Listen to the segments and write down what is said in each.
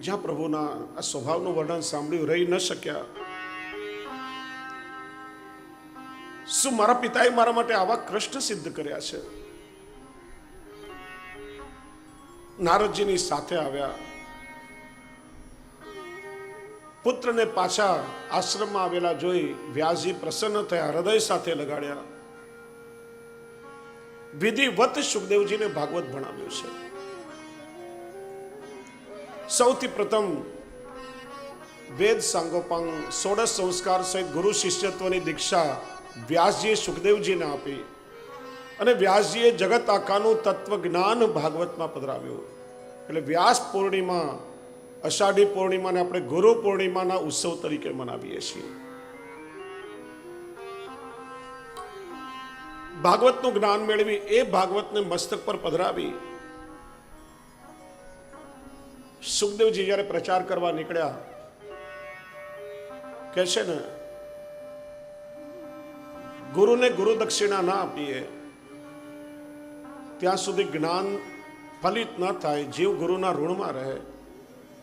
જ્યાં પ્રભુના આ સ્વભાવનું વર્ણન સાંભળ્યું, રહી ન શક્યા. શું મારા પિતાએ મારા માટે આવા કૃષ્ણ સિદ્ધ કર્યા છે? નારદજીની સાથે આવ્યા. પુત્રને પાછા આશ્રમમાં આવેલા જોઈ વ્યાસજી પ્રસન્ન થયા, હૃદય સાથે લગાડ્યા. વિધિવત સુખદેવજીને ભાગવત ભણાવ્યું છે. સૌથી પ્રથમ વેદ સાંગોપાંગ સોળસ સંસ્કાર સહિત ગુરુ શિષ્યત્વની દીક્ષા વ્યાસજીએ સુખદેવજીને આપી અને વ્યાસજીએ જગત આખાનું તત્વજ્ઞાન ભાગવતમાં પધરાવ્યું. એટલે વ્યાસ પૂર્ણિમા, અષાઢી પૂર્ણિમાને આપણે ગુરુ પૂર્ણિમાના ઉત્સવ તરીકે મનાવીએ છીએ. ભાગવતનું જ્ઞાન મેળવી એ ભાગવતને મસ્તક પર પધરાવી સુખદેવજી જ્યારે પ્રચાર કરવા નીકળ્યા કે છે ને ગુરુને ગુરુ દક્ષિણા ના આપીએ ત્યાં સુધી જ્ઞાન ફલિત ન થાય જીવ ગુરુના ઋણમાં રહે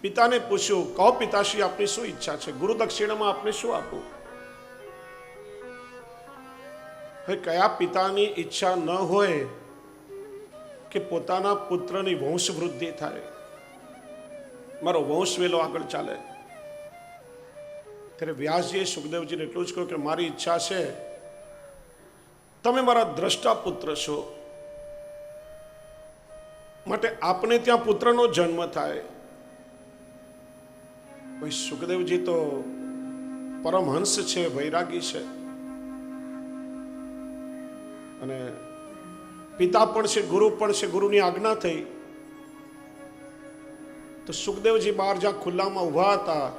પિતાને પૂછ્યું કહો પિતાશ્રી આપની શું ઈચ્છા છે ગુરુ દક્ષિણામાં આપને શું આપવું હવે કયા પિતાની ઈચ્છા ન હોય કે પોતાના પુત્રની વંશ વૃદ્ધિ થાય? મારો વંશ વેલો આગળ ચાલે. ત્યારે વ્યાસજીએ સુખદેવજીને એટલું જ કહ્યું કે મારી ઈચ્છા છે, તમે મારા દ્રષ્ટા પુત્ર છો. માટે આપને ત્યાં પુત્રનો જન્મ થાય. ભાઈ સુખદેવજી તો પરમહંસ છે, વૈરાગી છે. અને પિતા પણ છે, ગુરુ પણ છે, ગુરુની આજ્ઞા થઈ. તો સુખદેવજી બહાર જ્યાં ખુલ્લામાં ઊભા હતા,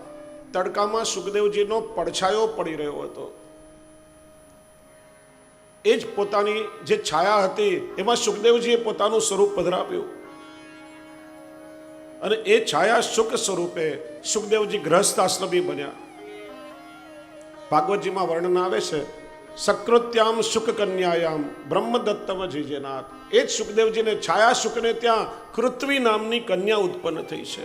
તડકામાં સુખદેવજીનો પડછાયો પડી રહ્યો હતો. એ જ પોતાની જે છાયા હતી, એમાં સુખદેવજીએ પોતાનું સ્વરૂપ પધરાવ્યું. અને એ છાયા સુખ સ્વરૂપે સુખદેવજી ગ્રહસ્થ આશ્રમી બન્યા. ભાગવતજીમાં વર્ણન આવે છે સકૃત્યામ સુખ કન્યાયામ બ્રહ્મદત્તવ જીજેનાથ. એ જ સુખદેવજીને છાયા સુખને ત્યાં કૃત્વી નામની કન્યા ઉત્પન્ન થઈ છે.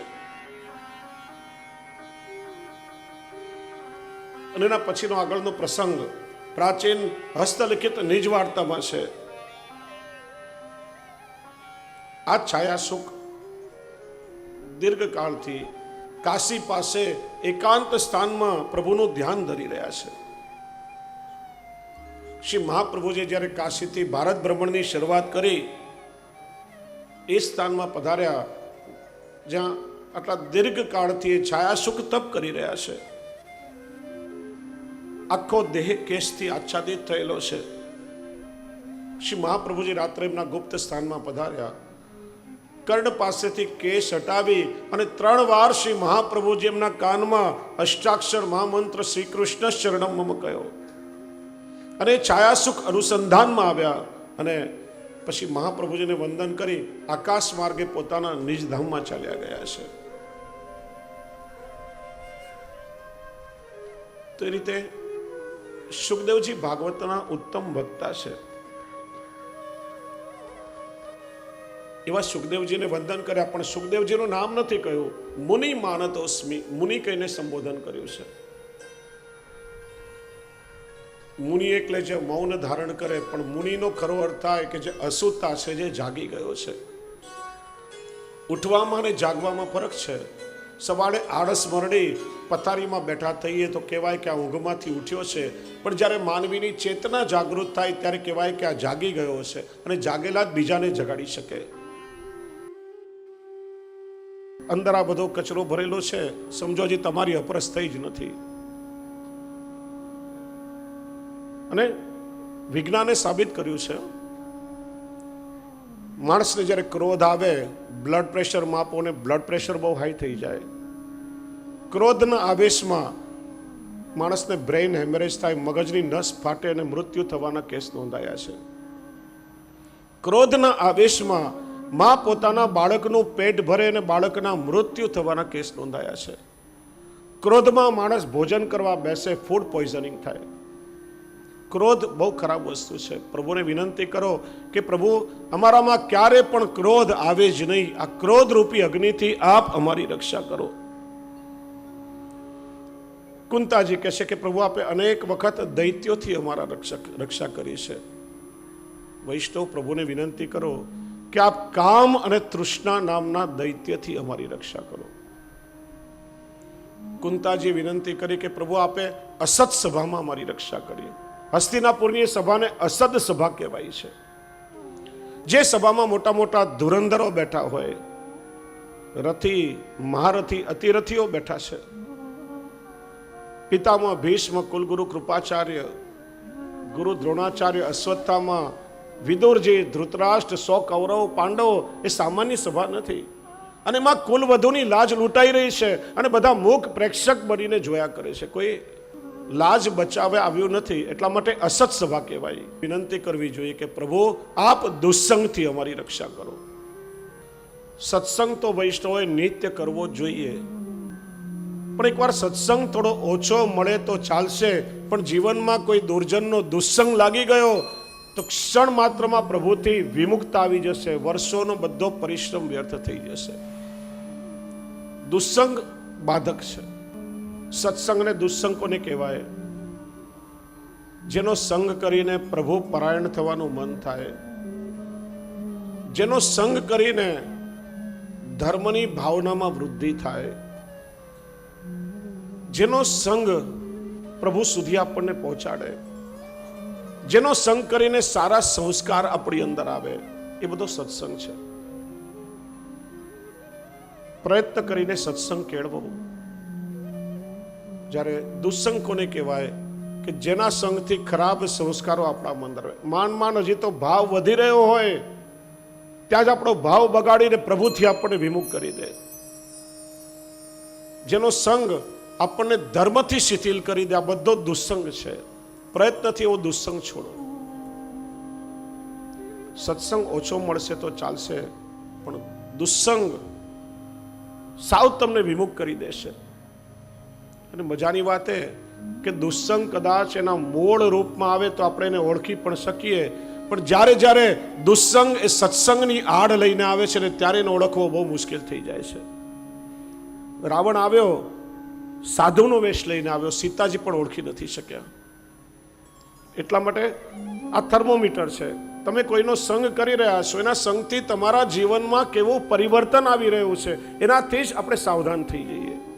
અને એના પછીનો આગળનો પ્રસંગ પ્રાચીન હસ્તલિખિત નિજ વાર્તામાં છે. આ છાયા સુખ દીર્ઘકાળથી કાશી પાસે એકાંત સ્થાનમાં પ્રભુનું ધ્યાન ધરી રહ્યા છે. શ્રી મહાપ્રભુજે જ્યારે કાશીથી ભારત ભ્રમણની શરૂઆત કરી, એ સ્થાનમાં પધાર્યા, જ્યાં આટલા દીર્ઘકાળથી એ છાયા સુખ તપ કરી રહ્યા છે. આખો દેહ કેશથી આચ્છાદિત થયેલો છે. શ્રી મહાપ્રભુજી રાત્રે એમના ગુપ્ત સ્થાનમાં પધાર્યા. કર્ણ પાસેથી કેસ હટાવી અને ત્રણ વાર શ્રી મહાપ્રભુજી એમના કાનમાં અષ્ટાક્ષર મહામંત્ર શ્રી કૃષ્ણ શરણમ મમ કહ્યો. અને છાયાસુખ અનુસંધાનમાં આવ્યા અને પછી મહાપ્રભુજીને વંદન કરી આકાશ માર્ગે પોતાના નિજ ધામમાં ચાલ્યા ગયા છે. તો એ રીતે સુખદેવજી ભાગવતના ઉત્તમ વક્તા છે. એવા સુખદેવજીને વંદન કર્યા, પણ સુખદેવજીનું નામ નથી કહ્યું. મુનિ માનતોસ્મી, મુનિ કહીને સંબોધન કર્યું છે. મુનિ એટલે જે મૌન ધારણ કરે, પણ મુનિનો ખરો અર્થ થાય કે જે અશુદ્ધતા છે, જે જાગી ગયો છે. ઉઠવામાં અને જાગવામાં ફરક છે. સવારે આળસ મરડી પથારીમાં બેઠા થઈએ તો કહેવાય કે આ ઊંઘમાંથી ઉઠ્યો છે. પણ જ્યારે માનવીની ચેતના જાગૃત થાય ત્યારે કહેવાય કે આ જાગી ગયો છે અને જાગેલા જ બીજાને જગાડી શકે. અંદર આ બધો કચરો ભરેલો છે. સમજો હજી તમારી અપરસ થઈ જ નથી. અને વિજ્ઞાને સાબિત કર્યું છે. માણસને જ્યારે ક્રોધ આવે બ્લડ પ્રેશર માપો ને બ્લડ પ્રેશર બહુ હાઈ થઈ જાય. ક્રોધના આવેશમાં માણસને બ્રેઇન હેમરેજ થાય, મગજની નસ ફાટે અને મૃત્યુ થવાના કેસ નોંધાયા છે. ક્રોધના આવેશમાં મા પોતાના બાળકનું પેટ ભરે અને બાળકના મૃત્યુ થવાના કેસ નોંધાયા છે. ક્રોધમાં માણસ ભોજન કરવા બેસે ફૂડ પોઈઝનિંગ થાય. ક્રોધ બહુ ખરાબ વસ્તુ છે. પ્રભુને વિનંતી કરો કે પ્રભુ, અમારામાં ક્યારે પણ ક્રોધ આવે જ નહીં. આ ક્રોધ રૂપી અગ્નિથી આપ અમારી રક્ષા કરો. કુંતાજી કહે છે કે પ્રભુ, આપે અનેક વખત દૈત્યોથી અમારા રક્ષક, રક્ષા કરી છે. વૈષ્ણવ, પ્રભુને વિનંતી કરો કે આપ કામ અને તૃષ્ણા નામના દૈત્યથી અમારી રક્ષા કરો. કુંતાજી વિનંતી કરી કે પ્રભુ, આપે અસત સભામાં અમારી રક્ષા કરી હસ્તિનાપુરની સભાને અસદ સભા કહેવાય છે. જે સભામાં મોટા મોટા ધુરંધરો બેઠા હોય, રથી, મહારથી, અતિરથીઓ બેઠા છે. પિતામાં ભીષ્મ, કુલગુરુ કૃપાચાર્ય, ગુરુ દ્રોણાચાર્ય, અશ્વત્થામાં, વિદુરજી, ધૃતરાષ્ટ્ર, સો કૌરવ, પાંડવો એ સામાન્ય સભા નથી. અને એમાં કુલવધુની લાજ લૂંટાઈ રહી છે અને બધા મૂક પ્રેક્ષક બનીને જોયા કરે છે. કોઈ લાજ બચાવે આવ્યું નથી, એટલા માટે અસત સભા કહેવાય. વિનંતી કરવી જોઈએ કે પ્રભુ, આપ દુસંગથી અમારી રક્ષા કરો. સત્સંગ તો વૈષ્ણવે નિત્ય કરવો જોઈએ. પણ એકવાર સત્સંગ થોડો ઓછો મળે તો ચાલશે, પણ જીવનમાં કોઈ દુર્જનનો દુસ્સંગ લાગી ગયો, તો ક્ષણ માત્રમાં પ્રભુથી વિમુક્ત આવી જશે, વર્ષોનો બધો પરિશ્રમ વ્યર્થ થઈ જશે. દુસ્સંગ બાધક છે. સત્સંગને દુસ્સંગ કોને કહેવાય? જેનો સંગ કરીને પ્રભુ પરાયણ થવાનું મન થાય. જેનો સંગ કરીને ધર્મની ભાવનામાં વૃદ્ધિ થાય. જેનો સંગ પ્રભુ સુધી આપણને પહોંચાડે. જેનો સંગ કરીને સારા સંસ્કાર આપણી અંદર આવે. એ બધો સત્સંગ છે. પ્રયત્ન કરીને સત્સંગ કેળવો જ્યારે દુસ્સંગ કોને કહેવાય કે જેના સંગથી ખરાબ સંસ્કારો આપણા મંદર માન માન હજી તો ભાવ વધી રહ્યો હોય, ત્યાં જ આપણો ભાવ બગાડીને પ્રભુથી આપણને વિમુખ કરી દે. જેનો સંગ આપણને ધર્મથી શિથિલ કરી દે, આ બધો દુસંગ છે. પ્રયત્નથી એવો દુસંગ છોડો. સત્સંગ ઓછો મળશે તો ચાલશે, પણ દુસંગ સાવ તમને વિમુખ કરી દેશે. અને મજાની વાત એ કે દુસ્સંગ કદાચ એના મૂળ રૂપમાં આવે તો આપણે એને ઓળખી પણ શકીએ. પણ જ્યારે જ્યારે દુસ્સંગ એ સત્સંગની આડ લઈને આવે છે ને ત્યારે એને ઓળખવો બહુ મુશ્કેલ થઈ જાય છે. રાવણ આવ્યો, સાધુનો વેશ લઈને આવ્યો, સીતાજી પણ ઓળખી નથી શક્યા. એટલા માટે આ થર્મોમીટર છે. તમે કોઈનો સંગ કરી રહ્યા છો, એના સંગથી તમારા જીવનમાં કેવું પરિવર્તન આવી રહ્યું છે, એનાથી જ આપણે સાવધાન થઈ જઈએ.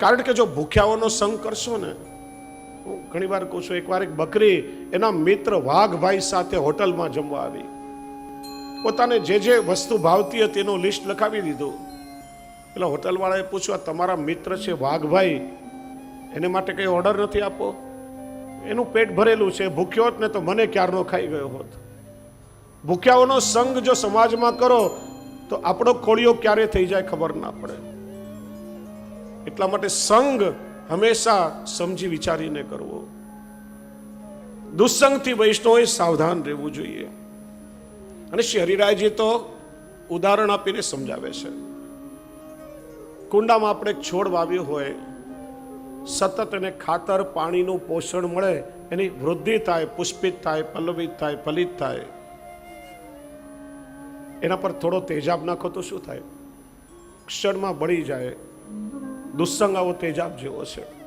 કારણ કે જો ભૂખ્યાઓનો સંગ કરશો ને, હું ઘણી વાર કહું છું, એકવાર એક બકરી એના મિત્ર વાઘભાઈ સાથે હોટલમાં જમવા આવી. પોતાને જે જે વસ્તુ ભાવતી હતી એનું લિસ્ટ લખાવી દીધું. એટલે હોટલવાળાએ પૂછ્યું તમારા મિત્ર છે વાઘભાઈ? એને માટે કંઈ ઓર્ડર નથી આપો? એનું પેટ ભરેલું છે, ભૂખ્યો હોત ને તો મને ક્યારનો ખાઈ ગયો હોત? ભૂખ્યાઓનો સંગ જો સમાજમાં કરો, તો આપણો ખોળિયો ક્યારે થઈ જાય ખબર ના પડે. એટલા માટે સંગ હંમેશા સમજી વિચારીને કરવો. દુસ્સંગથી વૈષ્ણવે સાવધાન રહેવું જોઈએ. અને શરીરાયજી તો ઉદાહરણ આપીને સમજાવે છે. કુંડામાં આપણે છોડ વાવ્યો હોય, સતત એને ખાતર, પાણીનું પોષણ મળે, એની વૃદ્ધિ થાય, પુષ્પિત થાય, પલ્લવિત થાય, ફલિત થાય. એના પર થોડો તેજાબ નાખો તો શું થાય? ક્ષણમાં બળી જાય. દુસ્સંગ આવો તેજાબ જેવો છે.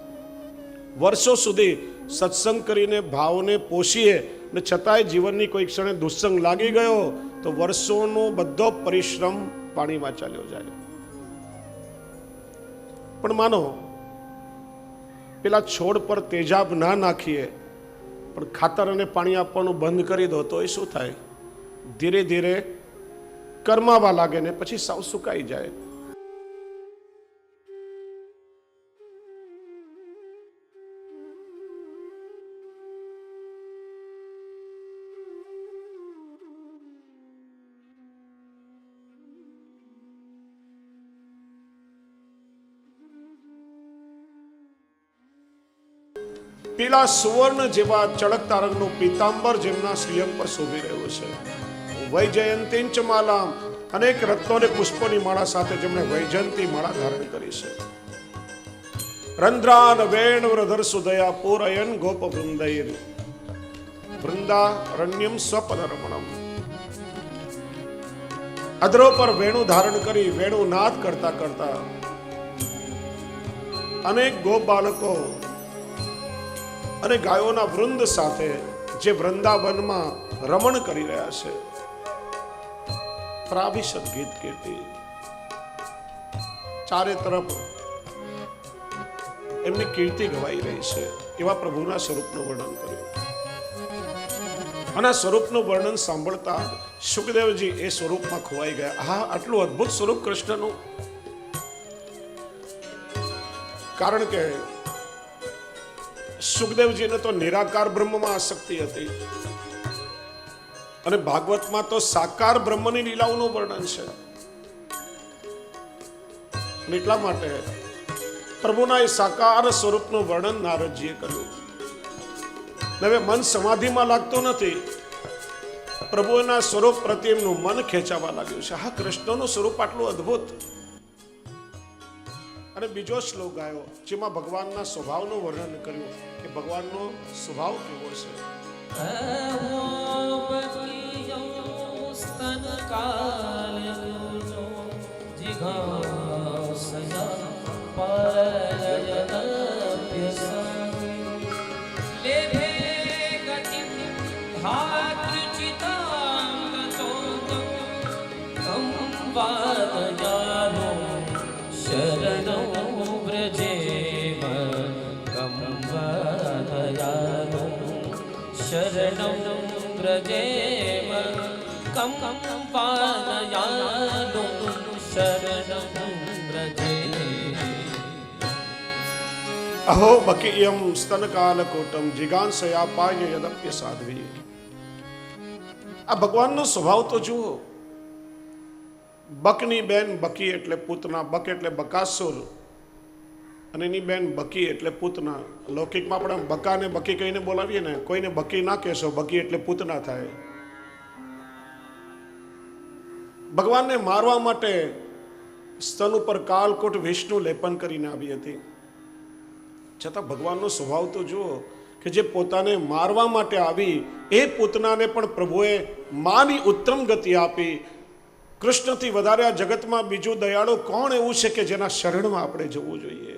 વર્ષો સુધી સત્સંગ કરીને ભાવને પોષીએ ને છતાંય જીવનની કોઈ ક્ષણે દુસ્સંગ લાગી ગયો તો વર્ષોનો બધો પરિશ્રમ પાણીમાં ચાલ્યો જાય. પણ માનો, પેલા છોડ પર તેજાબ ના નાખીએ, પણ ખાતર અને પાણી આપવાનું બંધ કરી દો તો એ શું થાય? ધીરે ધીરે કરમાવા લાગે ને પછી સાવ સુકાઈ જાય. પીલા સુવર્ણ જેવા ચળકતા રંગનો પીતાંબર જેમના શ્રીયંગ પર શોભી રહ્યો છે. વૈજયંતીંચ માલા અનેક રત્નો અને પુષ્પોની માળા સાથે જેમણે વૈજયંતી માળા ધારણ કરી છે. રંધ્રાન વેણ વ્રધર સુદયા પૂરયન ગોપ વૃંદૈર વૃંદા રણ્યમ સ્વપદરમણમ. અધરો પર વેણુ ધારણ કરી વેણુ નાદ કરતા કરતા અનેક ગોપ બાળકો અને ગાયોના વૃંદ સાથે જે વૃંદાવનમાં રમણ કરી રહ્યા છે. પ્રાભિષદ ગીત કીર્તિ. ચારે તરફ એમની કીર્તિ ગવાઈ રહી છે. એવા પ્રભુના સ્વરૂપનું વર્ણન કર્યું. અને આ સ્વરૂપનું વર્ણન સાંભળતા સુખદેવજી એ સ્વરૂપમાં ખોવાઈ ગયા. હા આટલું અદ્ભુત સ્વરૂપ કૃષ્ણનું. કારણ કે સુખદેવજીને તો નિરાકાર બ્રહ્મમાં આસક્તિ હતી. અને ભાગવતમાં તો સાકાર બ્રહ્મની લીલાઓનું વર્ણન છે. એટલા માટે પ્રભુના એ સાકાર સ્વરૂપનું વર્ણન નારદજીએ કર્યું. હવે મન સમાધિમાં લાગતું નથી. પ્રભુના સ્વરૂપ પ્રત્યે એમનું મન ખેંચાવા લાગ્યું છે. હા, કૃષ્ણનું સ્વરૂપ આટલું અદ્ભુત. અને બીજો શ્લોક ગાયો જેમાં ભગવાનના સ્વભાવનું વર્ણન કર્યું કે ભગવાનનો સ્વભાવ કેવો છે. શરણો શરણો વ્રજેમ કમ વાદયાનો શરણો વ્રજે અહો બકીયમ સ્તનકાલકોટમ જિગાંસયા પાય યદપ્ય સાધ્વી આ ભગવાનનો સ્વભાવ તો જુઓ. બકની બેન બકી એટલે પૂતના, બક એટલે બકાસુર. અને એની બેન બકી એટલે પૂતના. લૌકિકમાં આપણે બકાને બકી કહીને બોલાવીએ ને, કોઈને બકી ના કહેશો, બકી એટલે પૂતના થાય. ભગવાનને મારવા માટે સ્તન ઉપર કાલકોટ વિષ્ણુ લેપન કરીને આવી હતી. છતાં ભગવાનનો સ્વભાવ તો જુઓ કે જે પોતાને મારવા માટે આવી, એ પૂતનાને પણ પ્રભુએ માની ઉત્તમ ગતિ આપી. કૃષ્ણથી વધારે આ જગતમાં બીજું દયાળો કોણ એવું છે કે જેના શરણમાં આપણે જવું જોઈએ?